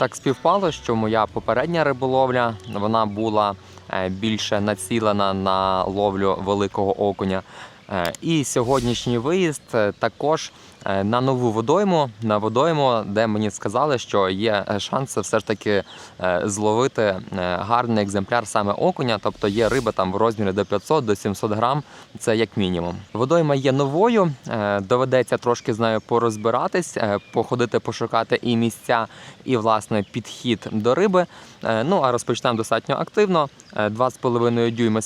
Так співпало, що моя попередня риболовля вона була е, більше націлена на ловлю великого окуня. Е, І сьогоднішній виїзд е, також на нову водойму, на водойму, де мені сказали, що є е, шанси все ж таки е, зловити е, гарний екземпляр саме окуня, тобто є риба там в розмірі до 500 до 700 грам, це як мінімум. Водойма є новою, е, доведеться трошки з нею порозбиратись, е, походити, пошукати і місця, і власне підхід до риби. Е, Ну а розпочнемо достатньо активно. Е, 2,5 дюйма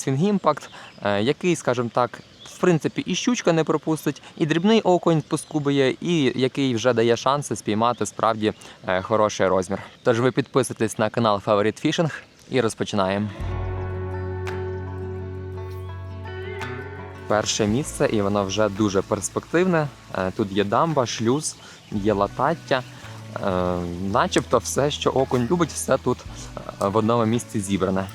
е, який, скажімо так, в принципі, і щучка не пропустить, і дрібний окунь поскубує, і який вже дає шанси спіймати справді е, хороший розмір. Тож ви підписуйтесь на канал Favorite Fishing і розпочинаємо. Перше місце, і воно вже дуже перспективне. Е, Тут є дамба, шлюз, є латаття. Е, Начебто все, що окунь любить, все тут в одному місці зібране.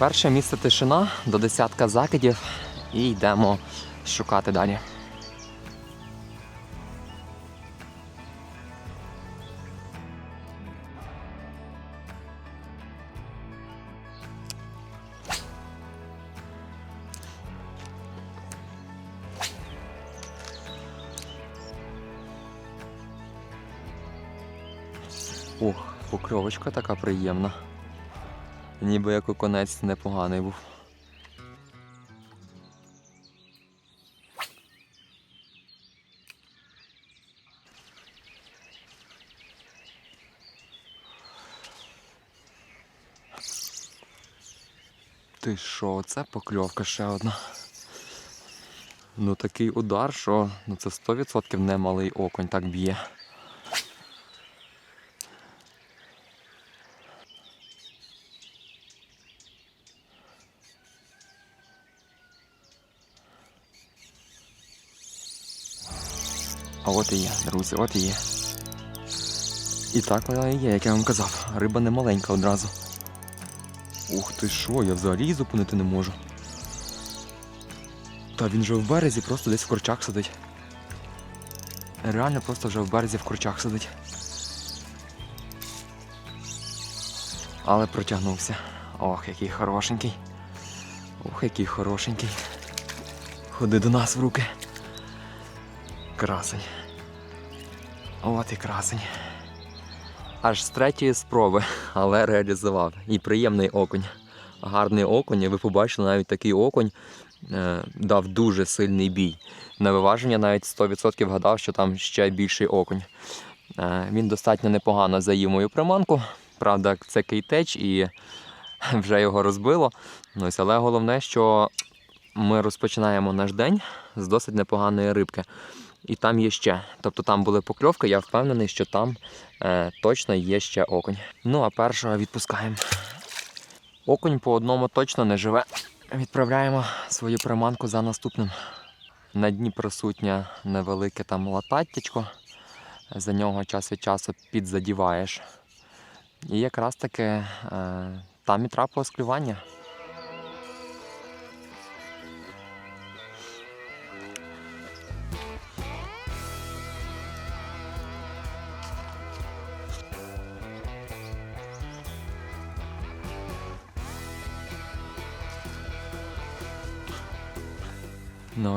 Перше місце тишина до десятка закидів і йдемо шукати далі. Ух, покльовочка така приємна. Ніби як оконець непоганий був. Ти що, це покльовка ще одна. Ну такий удар, що ну це 100% не малий оконь так б'є. А от і є, друзі, от і є. І так вона і є, як я вам казав. Риба не маленька одразу. Ух ти що, я взагалі її зупинити не можу. Та він же в березі просто десь в корчах сидить. Реально просто вже в березі в корчах сидить. Але протягнувся. Ох, який хорошенький. Ох, який хорошенький. Ходи до нас в руки. Красень. От і красень. Аж з третьої спроби, але реалізував. І приємний окунь. Гарний окунь. Ви побачили навіть такий окунь е, дав дуже сильний бій. На виваження навіть 100% гадав, що там ще більший окунь. Е, він достатньо непогано заїв мою приманку. Правда, це кейтеч і вже його розбило. Ну, ось, але головне, що ми розпочинаємо наш день з досить непоганої рибки. І там є ще. Тобто там були покльовки, я впевнений, що там е, точно є ще окунь. Ну а першого відпускаємо. Окунь по одному точно не живе. Відправляємо свою приманку за наступним. На дні присутнє невелике там лататтячко. За нього час від часу підзадіваєш. І якраз таки е, там і трапилось клювання.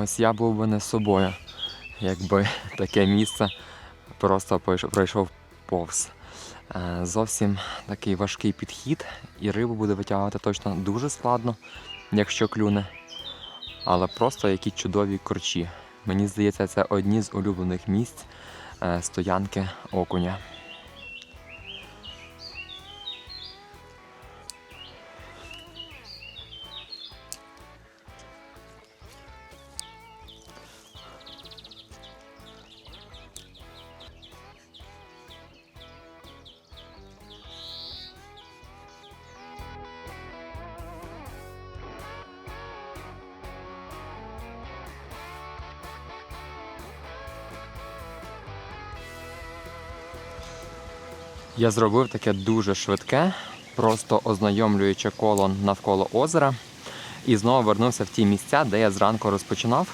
Ось я був би не собою, якби таке місце просто пройшов повз. Е, Зовсім такий важкий підхід, і рибу буде витягувати точно дуже складно, якщо клюне. Але просто які чудові корчі. Мені здається, це одні з улюблених місць е, стоянки окуня. Я зробив таке дуже швидке, просто ознайомлюючи коло навколо озера. І знову вернувся в ті місця, де я зранку розпочинав.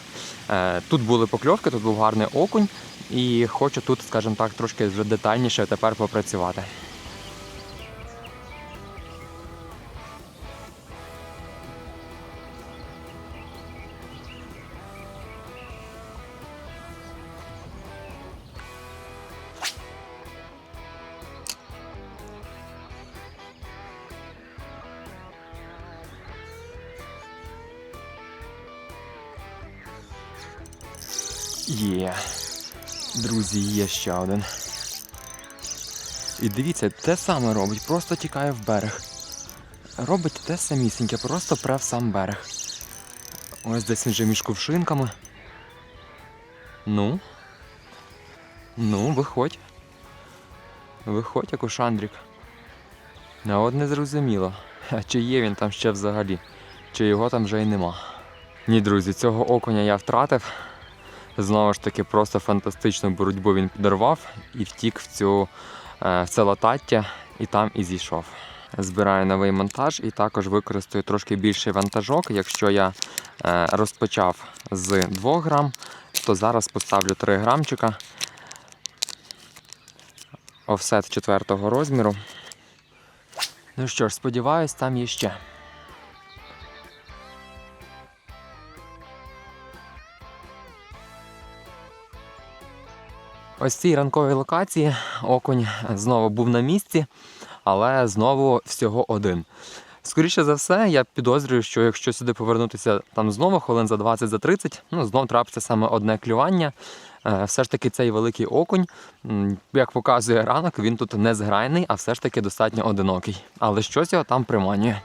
Е, Тут були покльовки, тут був гарний окунь, і хочу тут, скажімо так, трошки вже детальніше тепер попрацювати. Є. Друзі, є ще один. І дивіться, те саме робить, просто тікає в берег. Робить те самісіньке, просто пре в сам берег. Ось десь він вже між кувшинками. Ну. Ну, виходь. Виходь, як у Шандрік. А от не зрозуміло, а чи є він там ще взагалі, чи його там вже й нема. Ні, друзі, цього окуня я втратив. Знову ж таки, просто фантастичну боротьбу він підорвав і втік в цю е, в це латаття і там і зійшов. Збираю новий монтаж і також використаю трошки більший вантажок. Якщо я е, розпочав з 2 грам, то зараз поставлю 3 грамчика. Офсет 4 розміру. Ну що ж, сподіваюсь, там є ще. Ось цій ранковій локації окунь знову був на місці, але знову всього один. Скоріше за все, я підозрюю, що якщо сюди повернутися там знову хвилин за 20 за 30, ну знов трапиться саме одне клювання. Е, Все ж таки цей великий окунь, як показує ранок, він тут не зграйний, а все ж таки достатньо одинокий. Але щось його там приманює.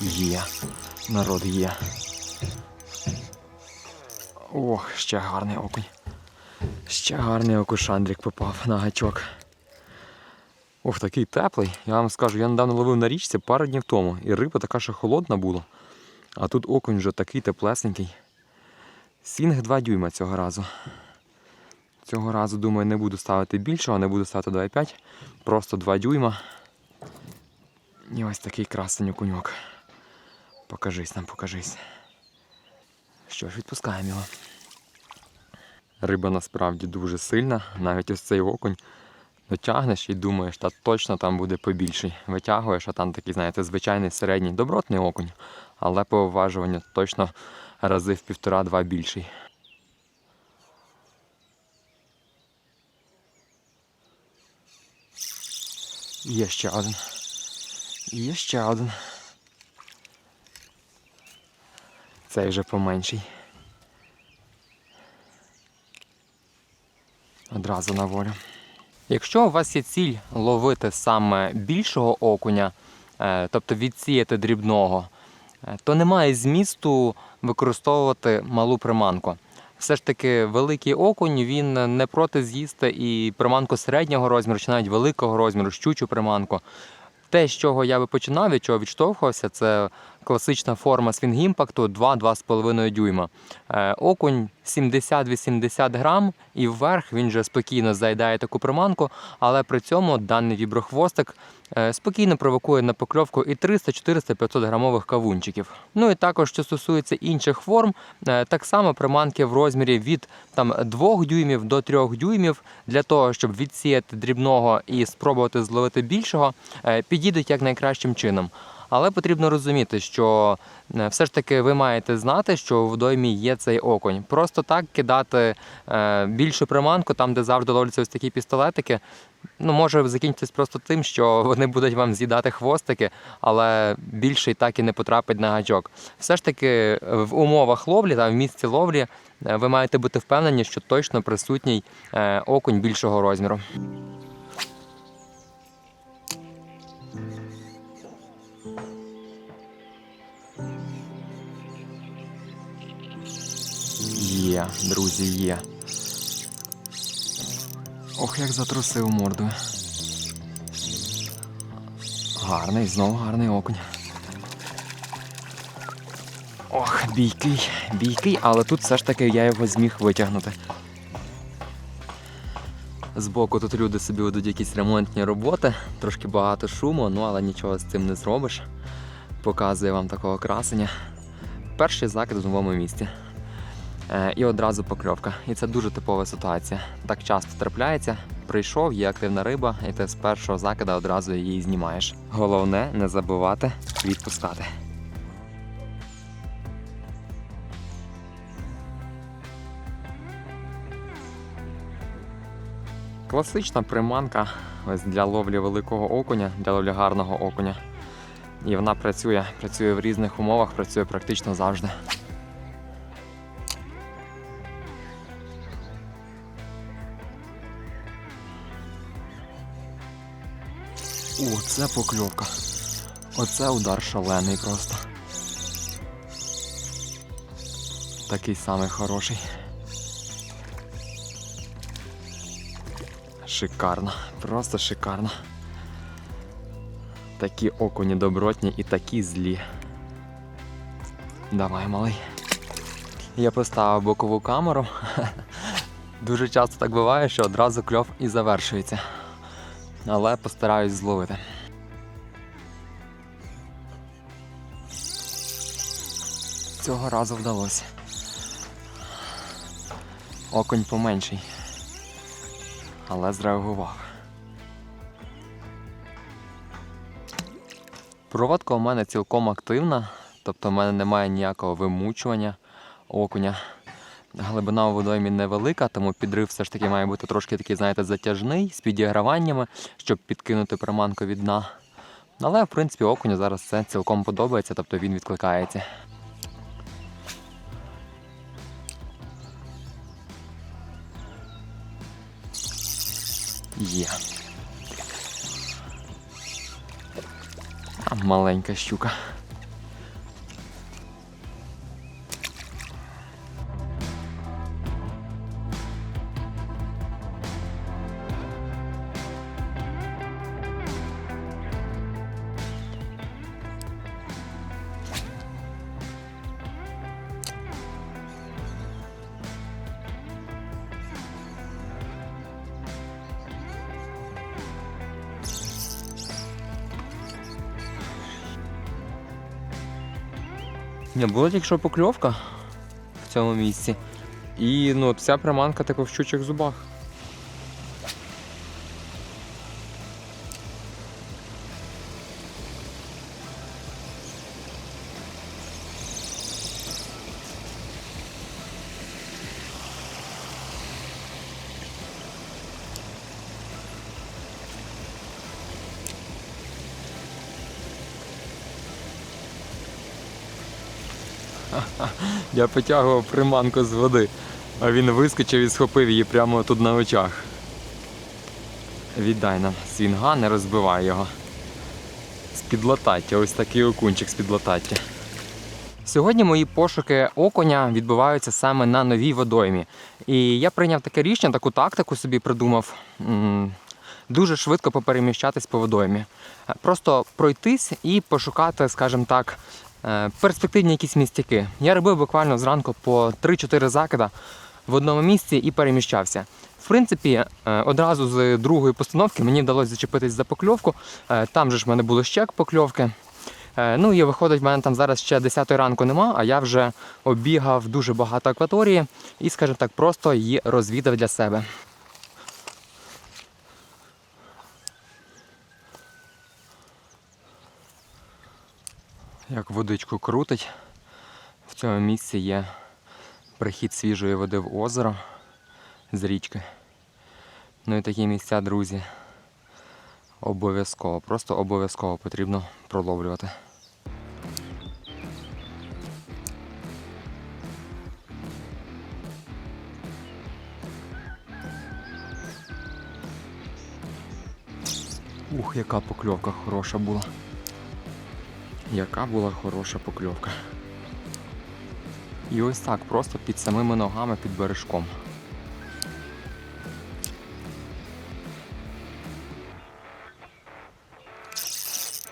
Є. Народ є. Ох, ще гарний окунь. Ще гарний окушандрик попав на гачок. Ох, такий теплий. Я вам скажу, я недавно ловив на річці пару днів тому. І риба така ще холодна була. А тут окунь вже такий теплесенький. Сінг 2 дюйма цього разу. Цього разу, думаю, не буду ставити більшого, не буду ставити 2,5. Просто 2 дюйма. І ось такий красень окуньок. Покажись нам, покажись. Що ж, відпускаємо його. Риба насправді дуже сильна, навіть ось цей окунь дотягнеш і думаєш, та точно там буде побільший. Витягуєш, а там такий, знаєте, звичайний середній добротний окунь, але по уважуванню точно рази в півтора-два більший. Є ще один. Є ще один. Цей вже поменший. Одразу на волю. Якщо у вас є ціль ловити саме більшого окуня, е, тобто відсіяти дрібного, е, то немає змісту використовувати малу приманку. Все ж таки, великий окунь він не проти з'їсти і приманку середнього розміру, чи навіть великого розміру, щучу приманку. Те, з чого я би починав, від чого відштовхувався, це класична форма свінгімпакту 2-2,5 дюйма. Е, Окунь 70-80 грам і вверх він вже спокійно заїдає таку приманку, але при цьому даний віброхвостик спокійно провокує на покльовку і 300, 400, 500 грамових кавунчиків. Ну і також, що стосується інших форм, е, так само приманки в розмірі від там, 2 дюймів до 3 дюймів для того, щоб відсіяти дрібного і спробувати зловити більшого, е, підійдуть як найкращим чином. Але потрібно розуміти, що е, все ж таки ви маєте знати, що у водоймі є цей окунь. Просто так кидати е, більшу приманку, там, де завжди ловляться ось такі пістолетики, ну, може закінчитись просто тим, що вони будуть вам з'їдати хвостики, але більше і так і не потрапить на гачок. Все ж таки в умовах ловлі та в місці ловлі е, ви маєте бути впевнені, що точно присутній е, окунь більшого розміру. Є, друзі, є. Ох, як затрусив мордою. Гарний, знову гарний окунь. Ох, бійкий, бійкий, але тут все ж таки я його зміг витягнути. Збоку тут люди собі ведуть якісь ремонтні роботи, трошки багато шуму, ну але нічого з цим не зробиш. Показую вам такого красення. Перший закид в новому місті. Е, і одразу покльовка. І це дуже типова ситуація. Так часто трапляється. Прийшов, є активна риба, і ти з першого закида одразу її знімаєш. Головне не забувати відпускати. Класична приманка ось для ловлі великого окуня, для ловлі гарного окуня. І вона працює, працює в різних умовах, працює практично завжди. О, це покльовка. Оце удар шалений просто. Такий самий хороший. Шикарно, просто шикарно. Такі окуні добротні і такі злі. Давай, малий. Я поставив бокову камеру. Дуже часто так буває, що одразу кльов і завершується. Але постараюсь зловити. Цього разу вдалося. Окунь поменший. Але зреагував. Проводка у мене цілком активна, тобто в мене немає ніякого вимучування окуня. Глибина у водоймі невелика, тому підрив все ж таки має бути трошки такий, знаєте, затяжний, з підіграваннями, щоб підкинути приманку від дна. Але, в принципі, окуню зараз це цілком подобається, тобто він відкликається. Є. Маленька щука. Не, була тільки що покльовка в цьому місці. І ну, вся приманка така в щучих зубах. Я потягував приманку з води, а він вискочив і схопив її прямо тут на очах. Віддай нам свінга, не розбивай його. З підлатаття, ось такий окунчик з підлатаття. Сьогодні мої пошуки окуня відбуваються саме на новій водоймі. І я прийняв таке рішення, таку тактику собі придумав. Дуже швидко попереміщатись по водоймі. Просто пройтись і пошукати, скажімо так, перспективні якісь містяки. Я робив буквально зранку по 3-4 закида в одному місці і переміщався. В принципі, е, одразу з другої постановки мені вдалося зачепитись за покльовку. Е, Там же ж в мене було ще покльовки. Е, Ну і виходить, в мене там зараз ще 10 ранку нема, а я вже обігав дуже багато акваторії і, скажімо так, просто її розвідав для себе. Як водичку крутить. В цьому місці є прихід свіжої води в озеро з річки. Ну і такі місця, друзі, обов'язково, просто обов'язково потрібно проловлювати. Ух, яка покльовка хороша була. Яка була хороша покльовка. І ось так, просто під самими ногами під бережком.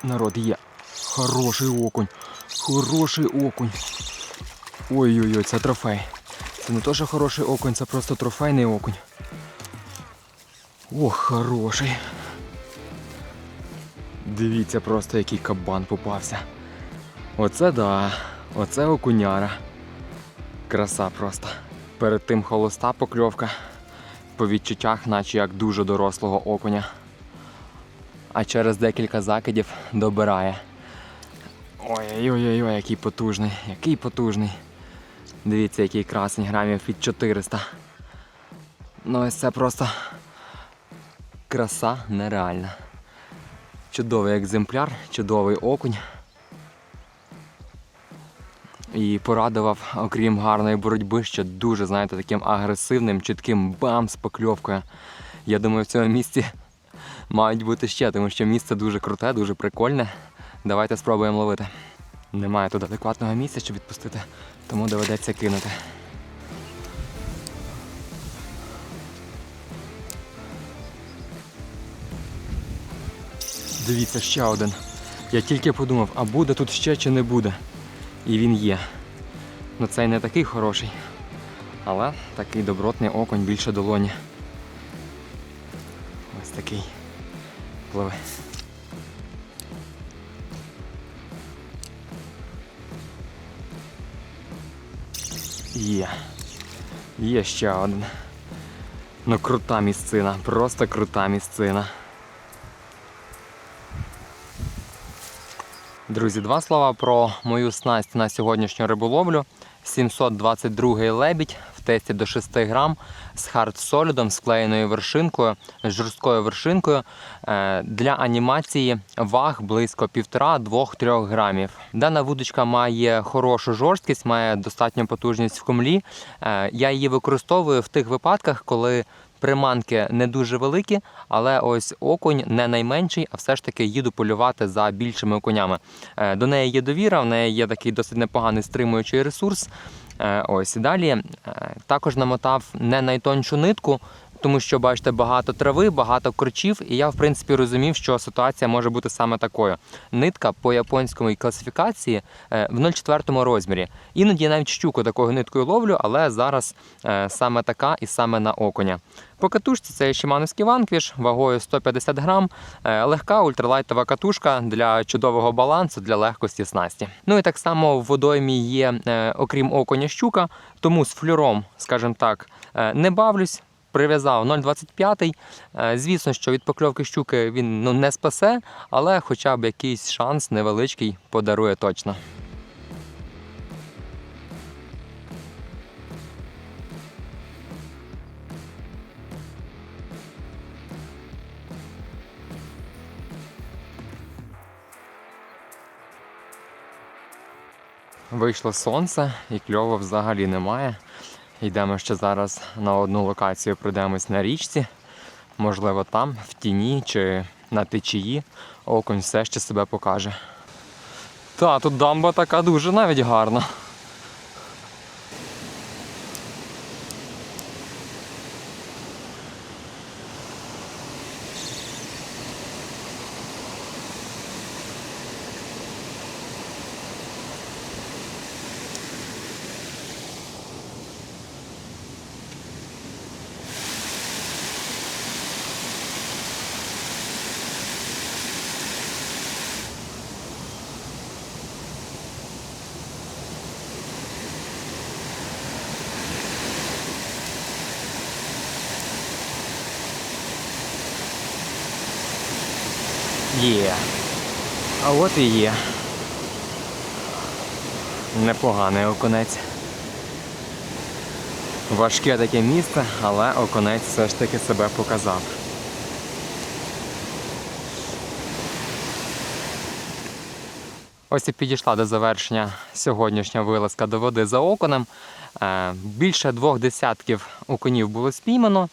Народ є. Хороший окунь. Хороший окунь. Ой-ой-ой, це трофей. Це не то, що хороший окунь, це просто трофейний окунь. Ох, хороший. Дивіться просто, який кабан попався. Оце да, оце окуняра. Краса просто. Перед тим холоста покльовка. По відчуттях, наче як дуже дорослого окуня. А через декілька закидів добирає. Ой-ой-ой, який потужний, який потужний. Дивіться, який красень грамів під 400. Ну ось це просто краса нереальна. Чудовий екземпляр, чудовий окунь. І порадував, окрім гарної боротьби, ще дуже, знаєте, таким агресивним, чітким бам з покльовкою. Я думаю, в цьому місці мають бути ще, тому що місце дуже круте, дуже прикольне. Давайте спробуємо ловити. Немає тут адекватного місця, щоб відпустити, тому доведеться кинути. Дивіться, ще один. Я тільки подумав, а буде тут ще чи не буде. І він є. Ну цей не такий хороший. Але такий добротний окунь більше долоні. Ось такий. Пливе. Є. Є ще один. Ну крута місцина, просто крута місцина. Друзі, два слова про мою снасть на сьогоднішню риболовлю. 722 лебідь в тесті до 6 грам з хард-солідом, склеєною вершинкою, з жорсткою вершинкою. Е, Для анімації ваг близько 1,5-2-3 грамів. Дана вудочка має хорошу жорсткість, має достатню потужність в комлі. Е, Я її використовую в тих випадках, коли приманки не дуже великі, але ось окунь не найменший, а все ж таки їду полювати за більшими окунями. Е, До неї є довіра, в неї є такий досить непоганий стримуючий ресурс. Е, Ось і далі е, також намотав не найтоншу нитку. Тому що бачите багато трави, багато корчів, і я в принципі розумів, що ситуація може бути саме такою. Нитка по японському класифікації е, в 0,4 розмірі. Іноді я навіть щуку такою ниткою ловлю, але зараз е, саме така і саме на окуня. По катушці це Шимановський ванквіш вагою 150 грам, е, легка ультралайтова катушка для чудового балансу, для легкості снасті. Ну і так само в водоймі є, окрім окуня, щука, тому з флюром, скажімо так, не бавлюсь. Прив'язав 0,25. Е, Звісно, що від покльовки щуки він ну, не спасе, але хоча б якийсь шанс невеличкий подарує точно. Вийшло сонце і кльово взагалі немає. Йдемо ще зараз на одну локацію, пройдемось на річці. Можливо, там, в тіні чи на течії, окунь все ще себе покаже. Та, тут дамба така дуже навіть гарна. Є. А от і є. Непоганий окунець. Важке таке місце, але окунець все ж таки себе показав. Ось і підійшла до завершення сьогоднішня вилазка до води за окунем. Е, Більше двох десятків окунів було спіймано,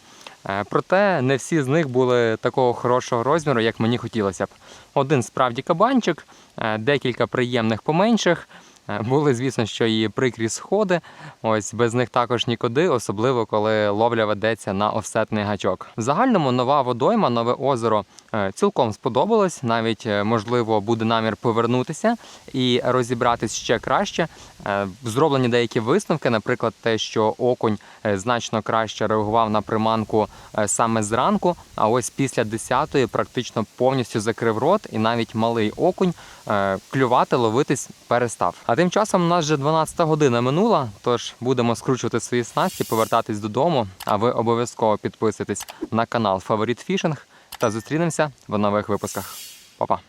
проте не всі з них були такого хорошого розміру, як мені хотілося б. Один справді кабанчик, е, декілька приємних поменших. Е, Були, звісно, що і прикрі сходи. Ось без них також нікуди, особливо коли ловля ведеться на офсетний гачок. В загальному нова водойма, нове озеро е, цілком сподобалось. Навіть е, можливо буде намір повернутися і розібратись ще краще. Е, Зроблені деякі висновки, наприклад, те, що окунь е, значно краще реагував на приманку е, саме зранку, а ось після 10-ї практично повністю закрив рот, і навіть малий окунь е, клювати, ловитись перестав. А тим часом у нас вже 12 година минула, тож будемо скручувати свої снасті, повертатись додому. А ви обов'язково підписуйтесь на канал Фаворит Фішинг та зустрінемося в нових випусках. Па-па!